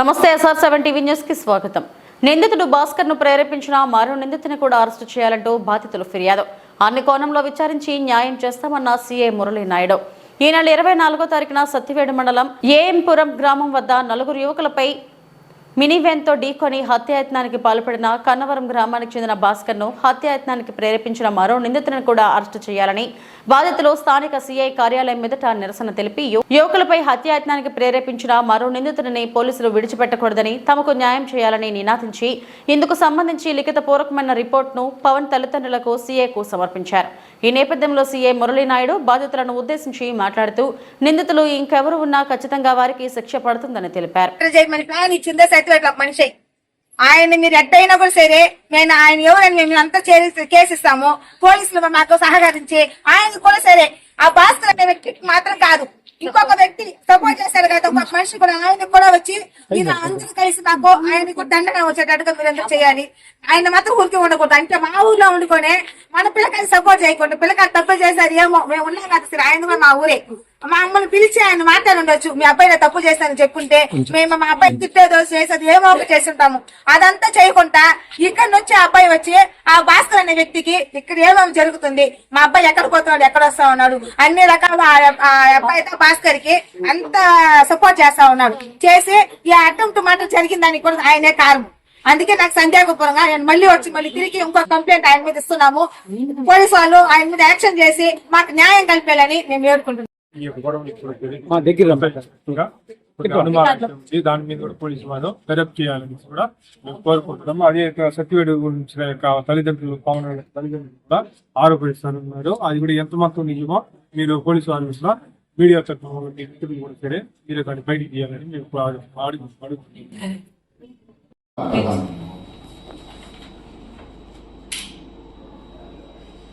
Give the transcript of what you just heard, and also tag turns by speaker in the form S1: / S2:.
S1: నమస్తే SR seven TV న్యూస్కి స్వాగతం. నిందితుడు భాస్కర్ను ప్రేరేపించిన మరో నిందితుని కూడా అరెస్టు చేయాలంటూ బాధితులు ఫిర్యాదు. అన్ని కోణంలో విచారించి న్యాయం చేస్తామన్న సీఏ మురళీ నాయుడు ఈ నెల ఇరవై నాలుగో తారీఖున సత్తివేడు మండలం ఏఎంపురం గ్రామం వద్ద నలుగురు యువకులపై మినీ వ్యాన్తో ఢీకొని హత్యాయత్నానికి పాల్పడిన కన్నవరం గ్రామానికి చెందిన భాస్కర్ను హత్యాయత్నానికి ప్రేరేపించిన మరో నిందితులను కూడా అరెస్టు చేయాలని బాధితులు స్థానిక సీఐ కార్యాలయం మీదట నిరసన తెలిపి యువకులపై హత్యాయత్నానికి ప్రేరేపించిన మరో నిందితుడిని పోలీసులు విడిచిపెట్టకూడదని తమకు న్యాయం చేయాలని నినాదించి ఇందుకు సంబంధించి లిఖిత పూర్వకమైన రిపోర్టును పవన్ తల్లిదండ్రులకు సీఐకు సమర్పించారు. ఈ నేపథ్యంలో సీఐ మురళీనాయుడు బాధితులను ఉద్దేశించి మాట్లాడుతూ నిందితులు ఇంకెవరు ఉన్నా ఖచ్చితంగా వారికి శిక్ష పడుతుందని తెలిపారు.
S2: ఇచ్చిందే సత్యవేట్ల మనిషి. ఆయన మీరు ఎట్టయినా కూడా సరే నేను ఆయన ఎవరని మేము అంతా చేసి కేసు ఇస్తాము పోలీసులు మాకు సహకరించి ఆయన కూడా సరే ఆ అనే వ్యక్తికి మాత్రం కాదు. ఇంకొక వ్యక్తి సపోర్ట్ చేశారు కదా ఒక మనిషి కూడా ఆయన కూడా వచ్చి మీరు అందరూ కలిసి నాకు ఆయన కూడా దండగా వచ్చేటట్టుగా మీరు అందరూ చేయాలి. ఆయన మాత్రం ఊరికి ఉండకూడదు. అంటే మా ఊర్లో వండుకొని మన పిల్లకాయలు సపోర్ట్ చేయకుండా పిల్లకాయలు తప్పు చేశారు ఏమో మేము ఉన్నాం కదా సరే ఆయన కూడా మా ఊరే. మా అమ్మని పిలిచి ఆయన మాట్లాడుండొచ్చు. మీ అబ్బాయి తప్పు చేశారని చెప్పుంటే మేము మా అబ్బాయి తిట్టేదో చేసేది ఏమో చేస్తుంటాము. అదంతా చేయకుండా ఇక్కడ నుంచి ఆ అబ్బాయి వచ్చి ఆ భాస్కర్ అనే వ్యక్తికి ఇక్కడ ఏమో జరుగుతుంది. మా అబ్బాయి ఎక్కడ పోతున్నాడు ఎక్కడ వస్తా ఉన్నాడు అన్ని రకాల ఆ- ఆ అబ్బాయి భాస్కర్కి అంత సపోర్ట్ చేస్తా ఉన్నాడు. చేసి ఈ అటెంప్ట్ మాట జరిగిన దానికి కూడా ఆయనే కారణం. అందుకే నాకు సందేహపరంగా ఆయన మళ్ళీ వచ్చి మళ్ళీ తిరిగి ఇంకో కంప్లైంట్ ఆయన మీద ఇస్తున్నాము. పోలీసు వాళ్ళు ఆయన మీద యాక్షన్ చేసి మాకు న్యాయం కలిపేయాలని మేము వేడుకుంటున్నాం.
S3: ఈ గొడవలు ఇప్పుడు
S4: దగ్గర.
S3: ఇంకా. దాని మీద కూడా పోలీసు వాళ్ళు దర్యాప్తు చేయాలని కూడా మేము కోరుకుంటున్నాము. అదే సత్యవేడు గురించిన యొక్క తల్లిదండ్రులు పవన్ తల్లిదండ్రులు కూడా ఆరోపిస్తున్నారు. అది కూడా ఎంత మొత్తం నిజమో మీరు పోలీసు వాళ్ళు కూడా మీడియా తరఫున కూడా సరే మీరు దాన్ని బయటికి తీయాలని మేము అడుగు అడుగుతున్నాం